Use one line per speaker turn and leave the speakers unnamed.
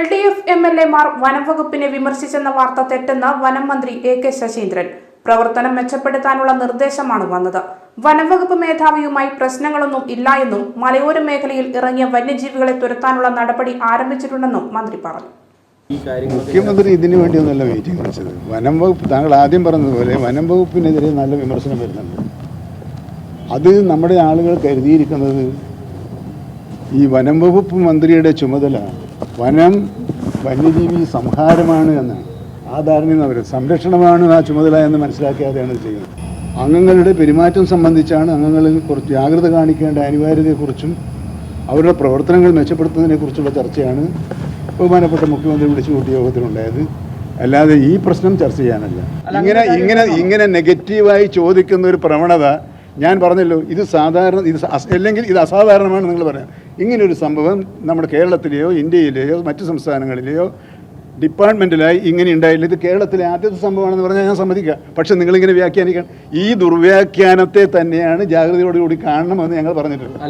L D F M L എമാർ വനം വകുപ്പിനെ വിമർശിച്ചെന്ന വാർത്ത തെറ്റെന്ന് വനം മന്ത്രി എ കെ ശശീന്ദ്രൻ. പ്രവർത്തനം മെച്ചപ്പെടുത്താനുള്ള നിർദ്ദേശമാണ് വന്നത്. വനംവകുപ്പ് മേധാവിയുമായി പ്രശ്നങ്ങളൊന്നും ഇല്ല എന്നും മലയോര മേഖലയിൽ ഇറങ്ങിയ വന്യജീവികളെ തുരത്താനുള്ള നടപടി ആരംഭിച്ചിട്ടുണ്ടെന്നും മന്ത്രി പറഞ്ഞു.
മുഖ്യമന്ത്രി ഇതിനു വേണ്ടിയൊന്നല്ല മീറ്റിംഗ് വിളിച്ചത് വനം വകുപ്പ് താങ്കൾ ആദ്യം പറഞ്ഞതുപോലെ വനം വകുപ്പിനെതിരെ നല്ല വിമർശനം വരുന്നുണ്ട്. അത് നമ്മുടെ ആളുകൾ കരുതിയിരിക്കുന്നത് ഈ വനം വകുപ്പ് മന്ത്രിയുടെ ചുമതല വനം വന്യജീവി സംഹാരമാണ് എന്നാണ് ആ ധാരണയിൽ അവർ സംരക്ഷണമാണ് ആ ചുമതല എന്ന് മനസ്സിലാക്കിയാതെയാണ് ഇത് ചെയ്യുന്നത്. അംഗങ്ങളുടെ പെരുമാറ്റം സംബന്ധിച്ചാണ് അംഗങ്ങളിൽ കുറച്ച് ജാഗ്രത കാണിക്കേണ്ട അനിവാര്യതയെക്കുറിച്ചും അവരുടെ പ്രവർത്തനങ്ങൾ മെച്ചപ്പെടുത്തുന്നതിനെക്കുറിച്ചുള്ള ചർച്ചയാണ് ബഹുമാനപ്പെട്ട മുഖ്യമന്ത്രി വിളിച്ചു കൂട്ടിയ യോഗത്തിലുണ്ടായത്. അല്ലാതെ ഈ പ്രശ്നം ചർച്ച ചെയ്യാനല്ല. ഇങ്ങനെ ഇങ്ങനെ ഇങ്ങനെ നെഗറ്റീവായി ചോദിക്കുന്ന ഒരു പ്രവണത ഞാൻ പറഞ്ഞല്ലോ ഇത് സാധാരണ ഇത് അല്ലെങ്കിൽ ഇത് അസാധാരണമാണ് നിങ്ങൾ പറയാം ഇങ്ങനൊരു സംഭവം നമ്മുടെ കേരളത്തിലെയോ ഇന്ത്യയിലെയോ മറ്റു സംസ്ഥാനങ്ങളിലെയോ ഡിപ്പാർട്ട്മെന്റിലായി ഇങ്ങനെ ഉണ്ടായില്ല. ഇത് കേരളത്തിലെ ആദ്യത്തെ സംഭവമാണെന്ന് പറഞ്ഞാൽ ഞാൻ സമ്മതിക്കുക പക്ഷേ നിങ്ങളിങ്ങനെ വ്യാഖ്യാനിക്കണം. ഈ ദുർവ്യാഖ്യാനത്തെ തന്നെയാണ് ജാഗ്രതയോടുകൂടി കാണണമെന്ന് ഞങ്ങൾ പറഞ്ഞിട്ടുള്ളത്